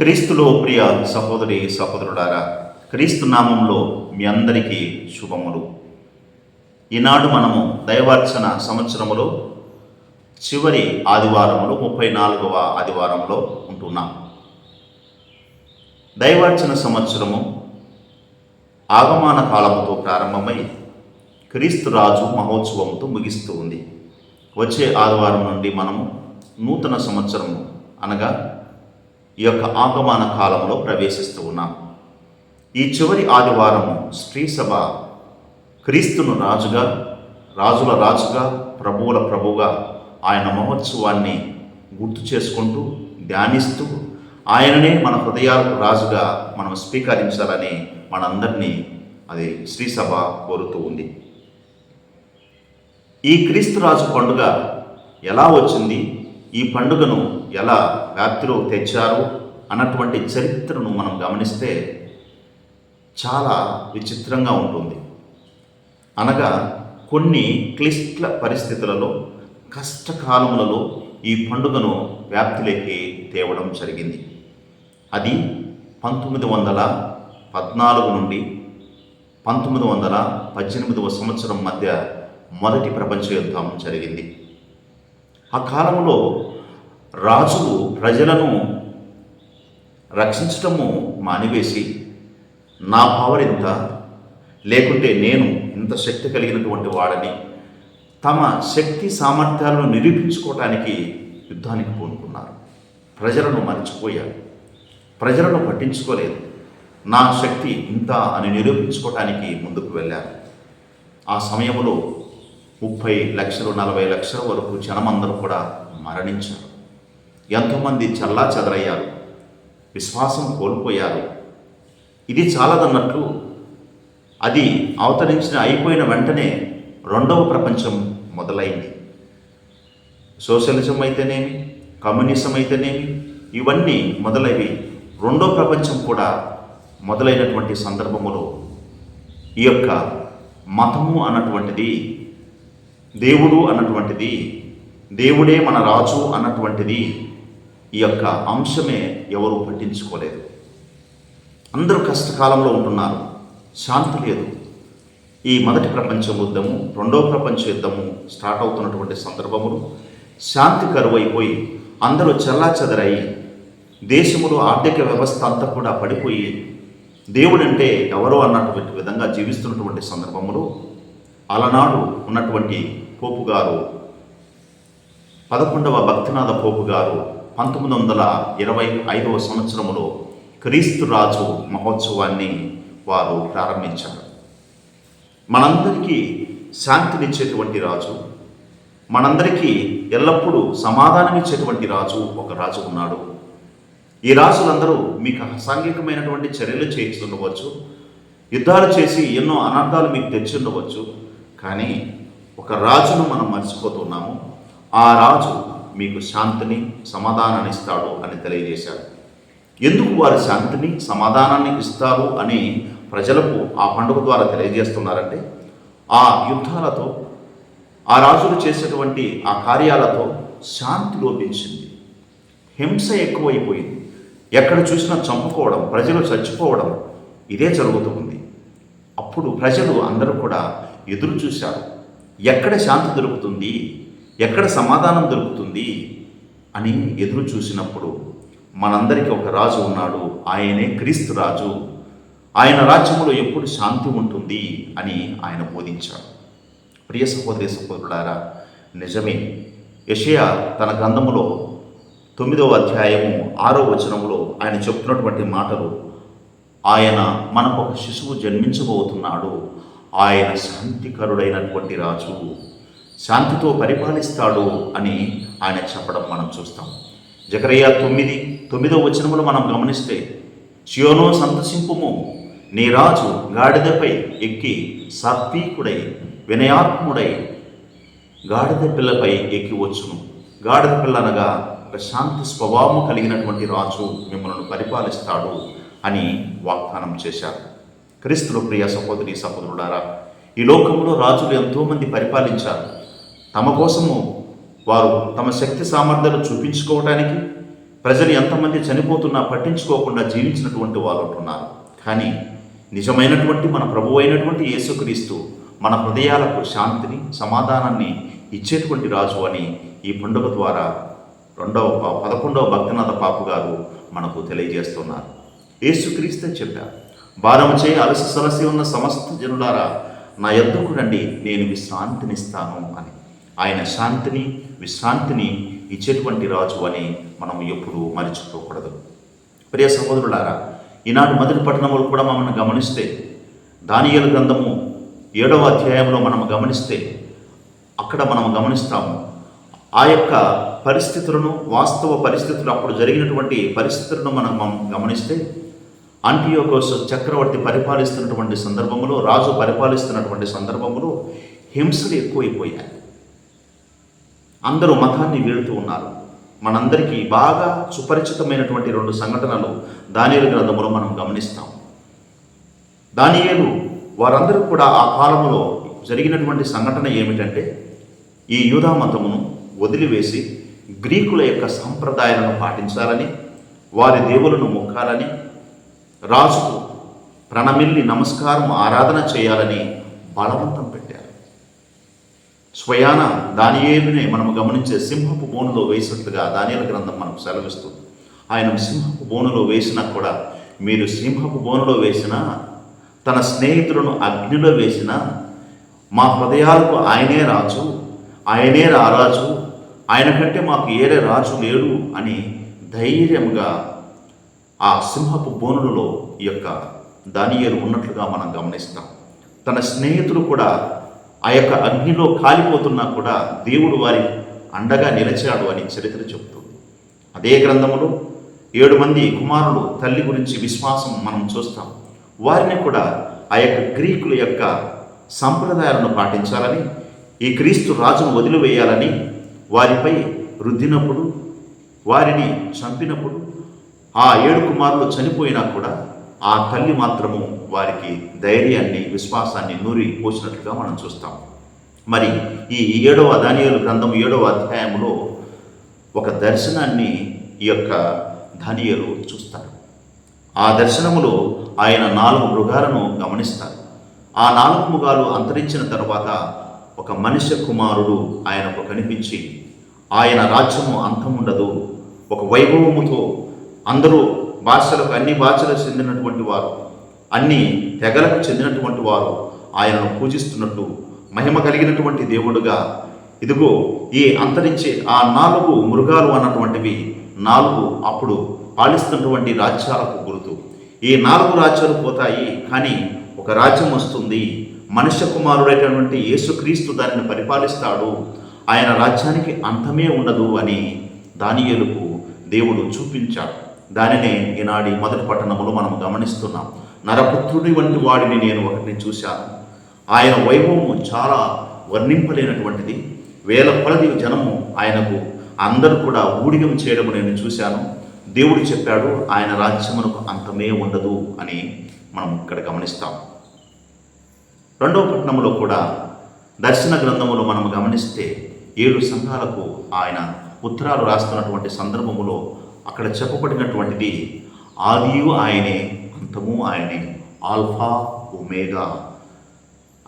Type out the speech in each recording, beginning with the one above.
క్రీస్తులో ప్రియ సహోదరి సహోదరుడారా క్రీస్తు నామంలో మీ అందరికీ శుభములు. ఈనాడు మనము దైవార్చన సంవత్సరములో చివరి ఆదివారములో ముప్పై నాలుగవ ఆదివారంలో ఉంటున్నాం. దైవార్చన సంవత్సరము ఆగమాన కాలముతో ప్రారంభమై క్రీస్తు రాజు మహోత్సవంతో ముగిస్తూ ఉంది. వచ్చే ఆదివారం నుండి మనము నూతన సంవత్సరము అనగా ఈ యొక్క ఆగమాన కాలంలో ప్రవేశిస్తూ ఉన్నాం. ఈ చివరి ఆదివారం స్త్రీ సభ క్రీస్తును రాజుగా రాజుల రాజుగా ప్రభువుల ప్రభుగా ఆయన మహోత్సవాన్ని గుర్తు చేసుకుంటూ ధ్యానిస్తూ ఆయననే మన హృదయాలకు రాజుగా మనం స్వీకరించాలని మనందరినీ అది శ్రీ సభ కోరుతూ ఉంది. ఈ క్రీస్తు రాజు పండుగ ఎలా వచ్చింది? ఈ పండుగను ఎలా వ్యాప్తిలో తెచ్చారు అన్నటువంటి చరిత్రను మనం గమనిస్తే చాలా విచిత్రంగా ఉంటుంది. అనగా కొన్ని క్లిష్ట పరిస్థితులలో కష్టకాలములలో ఈ పండుగను వ్యాప్తిలోకి తేవడం జరిగింది. అది పంతొమ్మిది వందల పద్నాలుగు నుండి పంతొమ్మిది వందల పద్దెనిమిదవ సంవత్సరం మధ్య మొదటి ప్రపంచ యుద్ధం జరిగింది. ఆ కాలంలో రాజులు ప్రజలను రక్షించటము మానివేసి నా పవర్ ఇంత లేకుంటే నేను ఇంత శక్తి కలిగినటువంటి వాడని తమ శక్తి సామర్థ్యాలను నిరూపించుకోవటానికి యుద్ధానికి పూనుకున్నారు. ప్రజలను మరచిపోయారు. ప్రజలను పట్టించుకోలేదు. నా శక్తి ఇంత అని నిరూపించుకోవటానికి ముందుకు వెళ్ళారు. ఆ సమయంలో ముప్పై లక్షలు నలభై లక్షల వరకు జనమందరూ కూడా మరణించారు. ఎంతోమంది చల్లా చెదరయ్యారు. విశ్వాసం కోల్పోయారు. ఇది చాలదన్నట్లు అది అవతరించిన అయిపోయిన వెంటనే రెండవ ప్రపంచం మొదలైంది. సోషలిజం అయితేనేమి కమ్యూనిజం అయితేనేమి ఇవన్నీ మొదలైవి రెండో ప్రపంచం కూడా మొదలైనటువంటి సందర్భములో ఈ యొక్క మతము అన్నటువంటిది దేవుడు అన్నటువంటిది దేవుడే మన రాజు అన్నటువంటిది ఈ యొక్క అంశమే ఎవరు పట్టించుకోలేదు. అందరూ కష్టకాలంలో ఉంటున్నారు శాంతి లేదు. ఈ మొదటి ప్రపంచ యుద్ధము రెండవ ప్రపంచ యుద్ధము స్టార్ట్ అవుతున్నటువంటి సందర్భములు శాంతి కరువైపోయి అందరూ చెల్లాచెదరై దేశములో ఆర్థిక వ్యవస్థ అంతా కూడా పడిపోయి దేవుడంటే ఎవరో అన్నటువంటి విధంగా జీవిస్తున్నటువంటి సందర్భములు అలనాడు ఉన్నటువంటి పోపు గారు. పదకొండవ భక్తినాథ పోపు గారు పంతొమ్మిది వందల ఇరవై ఐదవ సంవత్సరంలో క్రీస్తు రాజు మహోత్సవాన్ని వారు ప్రారంభించారు. మనందరికీ శాంతినిచ్చేటువంటి రాజు మనందరికీ ఎల్లప్పుడూ సమాధానమిచ్చేటువంటి రాజు ఒక రాజు ఉన్నాడు. ఈ రాజులందరూ మీకు అసాంఘికమైనటువంటి చర్యలు చేస్తుండవచ్చు యుద్ధాలు చేసి ఎన్నో అనర్థాలు మీకు తెచ్చి ఉండవచ్చు కానీ ఒక రాజును మనం మర్చిపోతున్నాము. ఆ రాజు మీకు శాంతిని సమాధానాన్ని ఇస్తాడు అని తెలియజేశారు ఎందుకు వారు శాంతిని సమాధానాన్ని ఇస్తారు అని ప్రజలకు ఆ పండుగ ద్వారా తెలియజేస్తున్నారంటే ఆ యుద్ధాలతో ఆ రాజులు చేసేటువంటి ఆ కార్యాలతో శాంతి లోపించింది. హింస ఎక్కువైపోయింది. ఎక్కడ చూసినా చంపుకోవడం ప్రజలు చచ్చిపోవడం ఇదే జరుగుతుంది అప్పుడు ప్రజలు అందరూ కూడా ఎదురు చూశారు ఎక్కడ శాంతి దొరుకుతుంది? ఎక్కడ సమాధానం దొరుకుతుంది? అని ఎదురు చూసినప్పుడు మనందరికీ ఒక రాజు ఉన్నాడు. ఆయనే క్రీస్తు రాజు. ఆయన రాజ్యంలో ఎప్పుడు శాంతి ఉంటుంది అని ఆయన బోధించాడు. ప్రియ సహోదరి సహోదరులారా నిజమే. యషయా తన గ్రంథములో తొమ్మిదవ అధ్యాయము ఆరో వచనంలో ఆయన చెప్తున్నటువంటి మాటలు ఆయన మనకు ఒక శిశువు జన్మించబోతున్నాడు. ఆయన శాంతికరుడైనటువంటి రాజు శాంతితో పరిపాలిస్తాడు అని ఆయన చెప్పడం మనం చూస్తాం. జకరయ్య తొమ్మిది తొమ్మిదో వచనములు మనం గమనిస్తే చియోనో సంతసింపుము నీ రాజు గాడిదపై ఎక్కి సాత్వీకుడై వినయాత్ముడై గాడిద పిల్లపై ఎక్కి వచ్చును. గాడిద పిల్ల అనగా ఒక శాంతి స్వభావము కలిగినటువంటి రాజు మిమ్మల్ని పరిపాలిస్తాడు అని వాగ్దానం చేశారు. క్రీస్తులు ప్రియ సహోదరి సహోదరుడారా ఈ లోకంలో రాజులు ఎంతోమంది పరిపాలించారు. తమ కోసము వారు తమ శక్తి సామర్థ్యాలు చూపించుకోవడానికి ప్రజలు ఎంతమంది చనిపోతున్నా పట్టించుకోకుండా జీవించినటువంటి వాళ్ళు ఉంటున్నారు. కానీ నిజమైనటువంటి మన ప్రభు అయినటువంటి యేసుక్రీస్తు మన హృదయాలకు శాంతిని సమాధానాన్ని ఇచ్చేటువంటి రాజు అని ఈ పండుగ ద్వారా రెండవ పదకొండవ భక్తనాథ పాపు గారు మనకు తెలియజేస్తున్నారు. యేసుక్రీస్తే చెప్పారు. భారము చేయి అలసి సలసి ఉన్న సమస్త జనులారా నా ఎద్దుకు రండి నేను విశ్రాంతినిస్తాను అని. ఆయన శాంతిని విశ్రాంతిని ఇచ్చేటువంటి రాజు అని మనం ఎప్పుడూ మరిచిపోకూడదు. ప్రియ సహోదరులారా ఈనాడు మొదటి పట్టణములు కూడా మమ్మల్ని గమనిస్తే దానియేలు గ్రంథము ఏడవ అధ్యాయంలో మనం గమనిస్తే అక్కడ మనం గమనిస్తాము ఆ యొక్క పరిస్థితులను వాస్తవ పరిస్థితులు అప్పుడు జరిగినటువంటి పరిస్థితులను మనం మనం గమనిస్తే అంటియోకోస్ చక్రవర్తి పరిపాలిస్తున్నటువంటి సందర్భంలో రాజు పరిపాలిస్తున్నటువంటి సందర్భంలో హింసలు ఎక్కువైపోయాయి. అందరూ మతాన్ని వీడుతూ ఉన్నారు. మనందరికీ బాగా సుపరిచితమైనటువంటి రెండు సంఘటనలు దానియలు గ్రంథంలో మనం గమనిస్తాం. దానియేలు వారందరూ కూడా ఆ కాలంలో జరిగినటువంటి సంఘటన ఏమిటంటే ఈ యూదా మతమును వదిలివేసి గ్రీకుల యొక్క సంప్రదాయాలను పాటించాలని వారి దేవులను మొక్కాలని రాజుకు ప్రణమిల్లి నమస్కారం ఆరాధన చేయాలని బలవంతం పెట్టారు. స్వయాన దానియేలునే మనం గమనించే సింహపు బోనులో వేసినట్లుగా దానియాల గ్రంథం మనకు సెలవిస్తుంది. ఆయన సింహపు బోనులో వేసినా కూడా మీరు సింహపు బోనులో వేసిన తన స్నేహితులను అగ్నిలో వేసిన మా హృదయాలకు ఆయనే రాజు ఆయనే రారాజు ఆయన కంటే మాకు ఏరే రాజు లేడు అని ధైర్యంగా ఆ సింహపు బోనులలో ఈ యొక్క దానియలు ఉన్నట్లుగా మనం గమనిస్తాం. తన స్నేహితులు కూడా ఆ యొక్క అగ్నిలో కాలిపోతున్నా కూడా దేవుడు వారి అండగా నిలిచాడు అని చరిత్ర చెబుతుంది. అదే గ్రంథములో ఏడు మంది కుమారులు తల్లి గురించి విశ్వాసం మనం చూస్తాం. వారిని కూడా ఆ యొక్క గ్రీకుల యొక్క సంప్రదాయాలను పాటించాలని ఈ క్రీస్తు రాజును వదిలివేయాలని వారిపై రుద్దినప్పుడు వారిని చంపినప్పుడు ఆ ఏడు కుమారులు చనిపోయినా కూడా ఆ తల్లి మాత్రము వారికి ధైర్యాన్ని విశ్వాసాన్ని నూరి పోసినట్లుగా మనం చూస్తాం. మరి ఈ ఏడవ దానియేలు గ్రంథం ఏడవ అధ్యాయంలో ఒక దర్శనాన్ని ఈ యొక్క ధనియలు చూస్తారు. ఆ దర్శనములో ఆయన నాలుగు మృగాలను గమనిస్తారు. ఆ నాలుగు మృగాలు అంతరించిన తర్వాత ఒక మనిషి కుమారుడు ఆయనకు కనిపించి ఆయన రాజ్యము అంతముండదు ఒక వైభవముతో అందరూ భాషలకు అన్ని భాషలకు చెందినటువంటి వారు అన్ని తెగలకు చెందినటువంటి వారు ఆయనను పూజిస్తున్నట్టు మహిమ కలిగినటువంటి దేవుడుగా ఇదిగో ఈ అంతరించే ఆ నాలుగు మృగాలు అన్నటువంటివి నాలుగు అప్పుడు పాలిస్తున్నటువంటి రాజ్యాలకు గుర్తు. ఈ నాలుగు రాజ్యాలు పోతాయి కానీ ఒక రాజ్యం వస్తుంది. మనుష్య కుమారుడైనటువంటి యేసుక్రీస్తు దానిని పరిపాలిస్తాడు. ఆయన రాజ్యానికి అంతమే ఉండదు అని దానియేలుకు దేవుడు చూపించాడు. దానినే ఈనాడి మొదటి పట్టణములో మనం గమనిస్తున్నాం. నరపుత్రుడి వంటి వాడిని నేను ఒకటిని చూశాను. ఆయన వైభవము చాలా వర్ణింపలేనటువంటిది. వేల కొలది జనము ఆయనకు అందరూ కూడా ఊడిగం చేయడం నేను చూశాను. దేవుడు చెప్పాడు ఆయన రాజ్యమునకు అంతమే ఉండదు అని మనం ఇక్కడ గమనిస్తాం. రెండవ పట్టణంలో కూడా దర్శన గ్రంథములో మనం గమనిస్తే ఏడు సంఘాలకు ఆయన ఉత్తరాలు రాస్తున్నటువంటి సందర్భములో అక్కడ చెప్పబడినటువంటిది ఆదియు ఆయనే అంతము ఆయనే ఆల్ఫా ఒమేగా.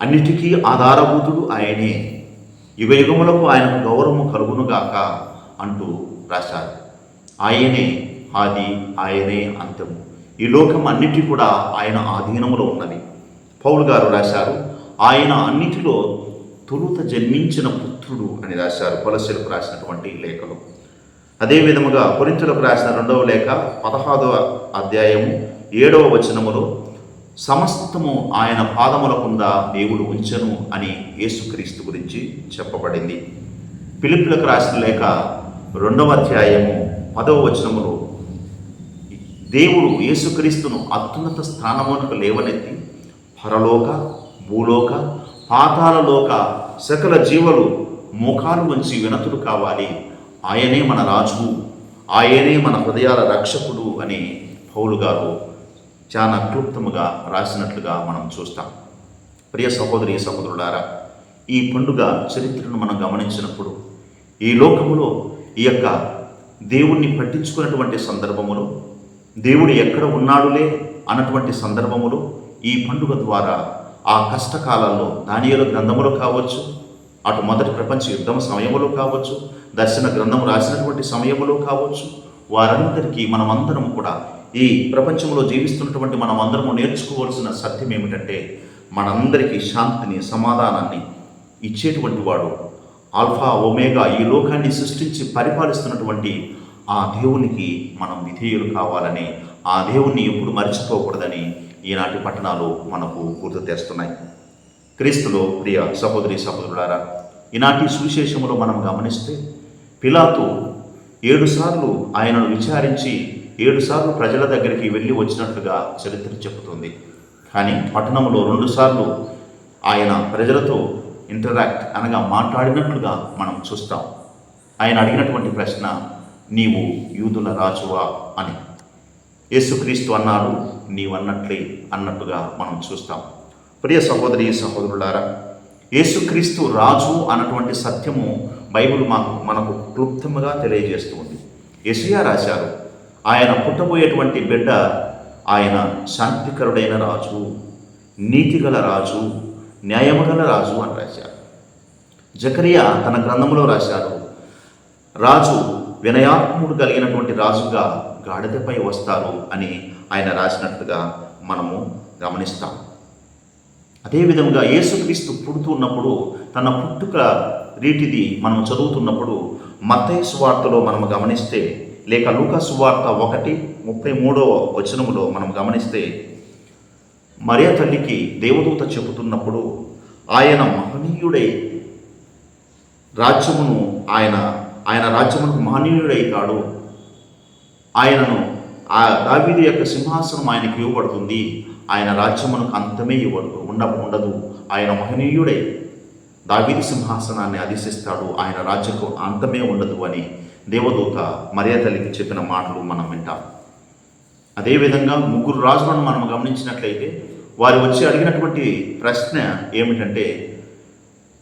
అన్నిటికీ ఆధారభూతుడు ఆయనే. యుగయుగములకు ఆయనకు గౌరవము కలుగునుగాక అంటూ రాశారు. ఆయనే ఆది ఆయనే అంతము. ఈ లోకం అన్నిటి కూడా ఆయన ఆధీనములో ఉన్నది. పౌలు గారు రాశారు ఆయన అన్నిటిలో తొలుత జన్మించిన పుత్రుడు అని రాశారు కొలసెలకు రాసినటువంటి లేఖలు. అదే విధముగా కొరింతలకు రాసిన రెండవ లేఖ పదహాదవ అధ్యాయము ఏడవ వచనములో సమస్తము ఆయన పాదముల కింద దేవుడు ఉంచెను అని యేసుక్రీస్తు గురించి చెప్పబడింది. పిలుపులకు రాసిన లేఖ రెండవ అధ్యాయము పదవ వచనములో దేవుడు యేసుక్రీస్తును అత్యున్నత స్థానమునకు లేవనెత్తి పరలోక భూలోక పాతాలలోక సకల జీవులు ముఖాలు వంచి వినతులు కావాలి. ఆయనే మన రాజు ఆయనే మన హృదయాల రక్షకుడు అని పౌలు గారు చాలా క్లుప్తముగా రాసినట్లుగా మనం చూస్తాం. ప్రియ సహోదరి సహోదరులారా ఈ పండుగ చరిత్రను మనం గమనించినప్పుడు ఈ లోకములో ఈ యొక్క దేవుణ్ణి పట్టించుకున్నటువంటి సందర్భములు దేవుడు ఎక్కడ ఉన్నాడులే అన్నటువంటి సందర్భములు ఈ పండుగ ద్వారా ఆ కష్టకాలంలో దానియలు గ్రంథములు కావచ్చు అటు మొదటి ప్రపంచ యుద్ధం సమయములో కావచ్చు దర్శన గ్రంథం రాసినటువంటి సమయములో కావచ్చు వారందరికీ మనమందరం కూడా ఈ ప్రపంచంలో జీవిస్తున్నటువంటి మనమందరము నేర్చుకోవాల్సిన సత్యం ఏమిటంటే మనందరికీ శాంతిని సమాధానాన్ని ఇచ్చేటువంటి వాడు ఆల్ఫా ఒమేగా ఈ లోకాన్ని సృష్టించి పరిపాలిస్తున్నటువంటి ఆ దేవునికి మనం విధేయులు కావాలని ఆ దేవుణ్ణి ఎప్పుడు మర్చిపోకూడదని ఈనాటి పట్టణాలు మనకు గుర్తు తెస్తున్నాయి. క్రీస్తులో ప్రియ సహోదరి సహోదరులారా ఈనాటి సువిశేషములో మనం గమనిస్తే పిలాతు ఏడుసార్లు ఆయనను విచారించి ఏడుసార్లు ప్రజల దగ్గరికి వెళ్ళి వచ్చినట్లుగా చరిత్ర చెబుతుంది. కానీ పట్టణంలో రెండుసార్లు ఆయన ప్రజలతో ఇంటరాక్ట్ అనగా మాట్లాడినట్లుగా మనం చూస్తాం. ఆయన అడిగినటువంటి ప్రశ్న నీవు యూదుల రాజువా? అని. యేసుక్రీస్తు అన్నారు నీవన్నట్లే అన్నట్టుగా మనం చూస్తాం. ప్రియ సహోదరి సహోదరులారా యేసుక్రీస్తు రాజు అన్నటువంటి సత్యము బైబిల్ మాకు మనకు క్లుప్తముగా తెలియజేస్తుంది యెషయా రాశారు ఆయన పుట్టబోయేటువంటి బిడ్డ ఆయన శాంతికరుడైన రాజు నీతిగల రాజు న్యాయముగల రాజు అని రాశారు. జకరియా తన గ్రంథంలో రాశారు రాజు వినయాత్ముడు కలిగినటువంటి రాజుగా గాడిదపై వస్తారు అని ఆయన రాసినట్టుగా మనము గమనిస్తాము. అదేవిధంగా యేసుక్రీస్తు పుడుతున్నప్పుడు తన పుట్టుక రీటిది మనం చదువుతున్నప్పుడు మత్తయి సువార్తలో మనం గమనిస్తే లేక లూకా సువార్త ఒకటి ముప్పై మూడవ వచనములో మనం గమనిస్తే మరియ తల్లికి దేవదూత చెబుతున్నప్పుడు ఆయన మహనీయుడై రాజ్యమును ఆయన ఆయన రాజ్యమునకు మహనీయుడైతాడు. ఆయనను ఆ దావిది యొక్క సింహాసనం ఆయనకి ఇవ్వబడుతుంది. ఆయన రాజ్యమునకు అంతమే ఇవ్వడు ఉండ ఉండదు. ఆయన మహనీయుడే. దావీది సింహాసనాన్ని అధిశిస్తాడు ఆయన రాజ్యకు అంతమే ఉండదు అని దేవదూత మర్యాదలికి చెప్పిన మాటలు మనం వింటాం. అదేవిధంగా ముగ్గురు రాజులను మనం గమనించినట్లయితే వారు వచ్చి అడిగినటువంటి ప్రశ్న ఏమిటంటే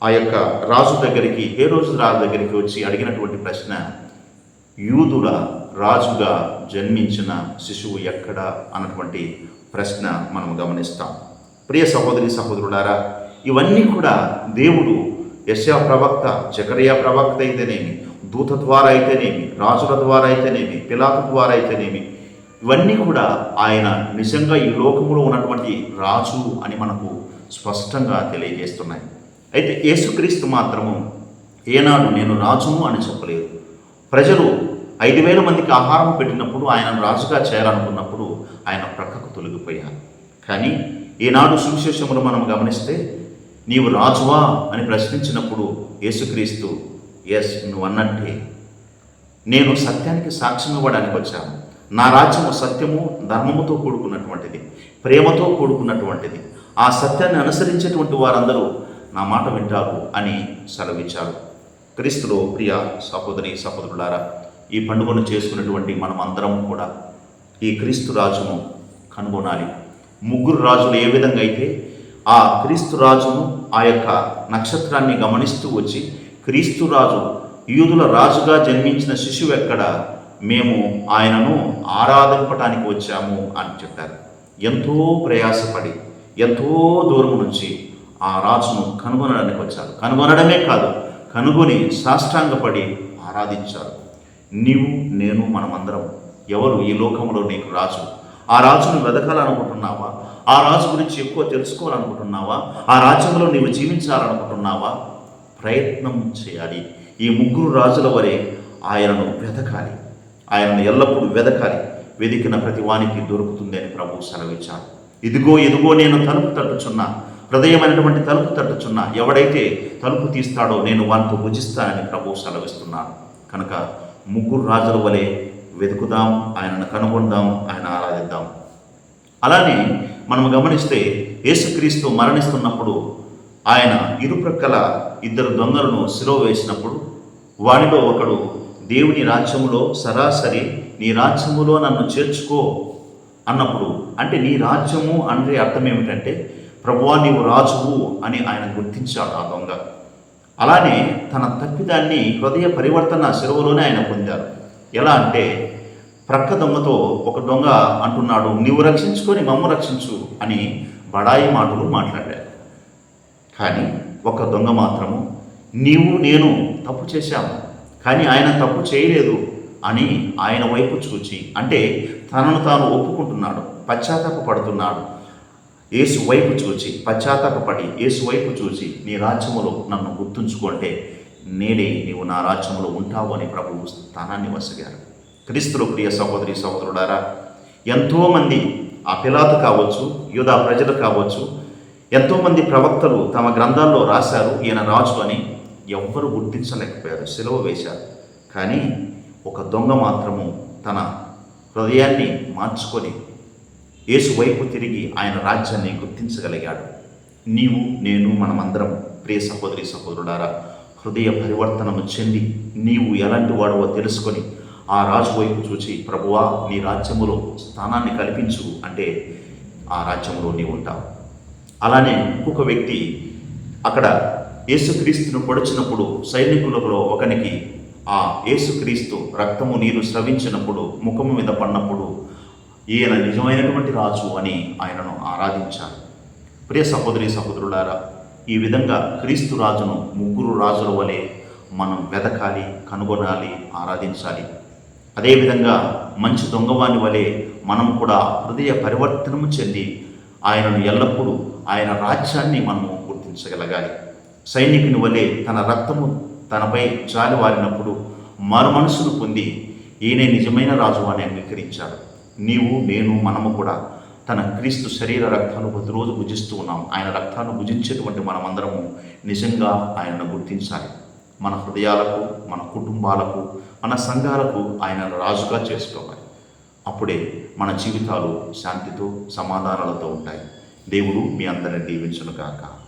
ఆ యొక్క రాజు దగ్గరికి ఏ రోజు రాజు దగ్గరికి వచ్చి అడిగినటువంటి ప్రశ్న యూదుల రాజుగా జన్మించిన శిశువు ఎక్కడ? అన్నటువంటి ప్రశ్న మనం గమనిస్తాం. ప్రియ సహోదరి సహోదరులారా ఇవన్నీ కూడా దేవుడు యశా ప్రవక్త జకరియా ప్రవక్త అయితేనేమి దూత ద్వారా అయితేనేమి రాజుల ద్వారా అయితేనేమి పిలాతు ద్వారా అయితేనేమి ఇవన్నీ కూడా ఆయన నిజంగా ఈ లోకంలో ఉన్నటువంటి రాజు అని మనకు స్పష్టంగా తెలియజేస్తున్నాయి. అయితే యేసుక్రీస్తు మాత్రము ఏనాడు నేను రాజును అని చెప్పలేదు. ప్రజలు ఐదు వేల మందికి ఆహారం పెట్టినప్పుడు ఆయన రాజుగా చేయాలనుకున్నప్పుడు ఆయన ప్రక తొలగిపోయాను. కానీ ఈనాడు సువిశేషములు మనం గమనిస్తే నీవు రాజువా అని ప్రశ్నించినప్పుడు యేసుక్రీస్తు ఎస్ నువ్వు అన్నట్టే నేను సత్యానికి సాక్ష్యం ఇవ్వడానికి వచ్చాను. నా రాజ్యము సత్యము ధర్మముతో కూడుకున్నటువంటిది ప్రేమతో కూడుకున్నటువంటిది. ఆ సత్యాన్ని అనుసరించేటువంటి వారందరూ నా మాట వింటారు అని సెలవిచ్చారు. క్రీస్తులో ప్రియ సహోదరి సహోదరులారా ఈ పండుగను చేసుకున్నటువంటి మనం కూడా ఈ క్రీస్తు రాజును కనుగొనాలి. ముగ్గురు రాజులు ఏ విధంగా అయితే ఆ క్రీస్తు రాజును ఆ యొక్క నక్షత్రాన్ని గమనిస్తూ వచ్చి క్రీస్తు రాజు యూదుల రాజుగా జన్మించిన శిశువు ఎక్కడ? మేము ఆయనను ఆరాధింపటానికి వచ్చాము అని చెప్పారు. ఎంతో ప్రయాసపడి ఎంతో దూరం నుంచి ఆ రాజును కనుగొనడానికి వచ్చారు. కనుగొనడమే కాదు కనుగొని సాష్టాంగపడి ఆరాధించారు. నీవు నేను మనమందరం ఎవరు ఈ లోకంలో నీకు రాజు? ఆ రాజును వెదకాలనుకుంటున్నావా? ఆ రాజు గురించి ఎక్కువ తెలుసుకోవాలనుకుంటున్నావా? ఆ రాజ్యంలో నీవు జీవించాలనుకుంటున్నావా? ప్రయత్నం చేయాలి. ఈ ముగ్గురు రాజుల వరే ఆయనను వెతకాలి ఆయనను ఎల్లప్పుడూ వెదకాలి. వెదికిన ప్రతి వానికి దొరుకుతుంది అని ప్రభు సెలవిచ్చాడు. ఇదిగో ఇదిగో నేను తలుపు తట్టుచున్నా. హృదయమైనటువంటి తలుపు తట్టుచున్నా. ఎవడైతే తలుపు తీస్తాడో నేను వానితో భుజిస్తానని ప్రభు సెలవిస్తున్నాను కనుక ముగ్గురు రాజుల వలె వెతుకుదాం ఆయనను కనుగొందాం ఆయన ఆరాధిద్దాం. అలానే మనం గమనిస్తే యేసుక్రీస్తు మరణిస్తున్నప్పుడు ఆయన ఇరుప్రక్కల ఇద్దరు దొంగలను సిలో వేసినప్పుడు వాడిలో ఒకడు దేవుని రాజ్యములో సరాసరి నీ రాజ్యములో నన్ను చేర్చుకో అన్నప్పుడు అంటే నీ రాజ్యము అంటే అర్థం ఏమిటంటే ప్రభువా నీవు రాజువు అని ఆయన గుర్తించాడు ఆ దొంగ. అలానే తన తప్పిదాన్ని హృదయ పరివర్తన సెలవులోనే ఆయన పొందారు. ఎలా అంటే ప్రక్క దొంగతో ఒక దొంగ అంటున్నాడు నీవు రక్షించుకొని మమ్మ రక్షించు అని బడాయి మాటలు మాట్లాడాడు కానీ ఒక దొంగ మాత్రము నీవు నేను తప్పు చేశాము కానీ ఆయన తప్పు చేయలేదు అని ఆయన వైపు చూచి అంటే తనను తాను ఒప్పుకుంటున్నాడు పశ్చాత్తాప పడుతున్నాడు యేసు వైపు చూచి పశ్చాత్తాపడి యేసు వైపు చూచి నీ రాజ్యములో నన్ను గుర్తుంచుకుంటే నేనే నీవు నా రాజ్యంలో ఉంటావు అని ప్రభువు స్థానాన్ని వసగారు. క్రీస్తులో ప్రియ సహోదరి సహోదరుడారా ఎంతోమంది ఆ పిలాతు కావచ్చు యూదా ప్రజలు కావచ్చు ఎంతోమంది ప్రవక్తలు తమ గ్రంథాల్లో రాశారు ఈయన రాజు అని ఎవ్వరు గుర్తించలేకపోయారు సెలవు వేశారు. కానీ ఒక దొంగ మాత్రము తన హృదయాన్ని మార్చుకొని యేసు వైపు తిరిగి ఆయన రాజ్యాన్ని గుర్తించగలిగాడు. నీవు నేను మనమందరం ప్రియ సహోదరి సహోదరుడారా హృదయ పరివర్తనము చెంది నీవు ఎలాంటి వాడవో తెలుసుకొని ఆ రాజు వైపు చూచి ప్రభువా నీ రాజ్యములో స్థానాన్ని కల్పించు. అంటే ఆ రాజ్యంలో నీవు ఉంటావు. అలానే ఇంకొక వ్యక్తి అక్కడ యేసుక్రీస్తును పొడిచినప్పుడు సైనికులలో ఒకనికి ఆ యేసుక్రీస్తు రక్తము నీరు స్రవించినప్పుడు ముఖము మీద పడినప్పుడు ఈయన నిజమైనటువంటి రాజు అని ఆయనను ఆరాధించారు. ప్రియ సహోదరి సహోదరులారా ఈ విధంగా క్రీస్తు రాజును ముగ్గురు రాజుల వలె మనం వెతకాలి కనుగొనాలి ఆరాధించాలి. అదేవిధంగా మంచి దొంగవాని వలె మనం కూడా హృదయ పరివర్తనము చెంది ఆయనను ఎల్లప్పుడూ ఆయన రాజ్యాన్ని మనము గుర్తించగలగాలి. సైనికుని వలె తన రక్తము తనపై జాలి వారినప్పుడు మనసును పొంది ఈయనే నిజమైన రాజు అని అంగీకరించాడు. నీవు నేను మనము కూడా తన క్రీస్తు శరీర రక్తాన్ని ప్రతిరోజు భుజిస్తూ ఉన్నాం. ఆయన రక్తాన్ని భుజించేటువంటి మనమందరము నిజంగా ఆయనను గుర్తించాలి. మన హృదయాలకు మన కుటుంబాలకు మన సంఘాలకు ఆయనను రాజుగా చేసుకోవాలి. అప్పుడే మన జీవితాలు శాంతితో సమాధానాలతో ఉంటాయి. దేవుడు మీ అందరిని దీవించును కాక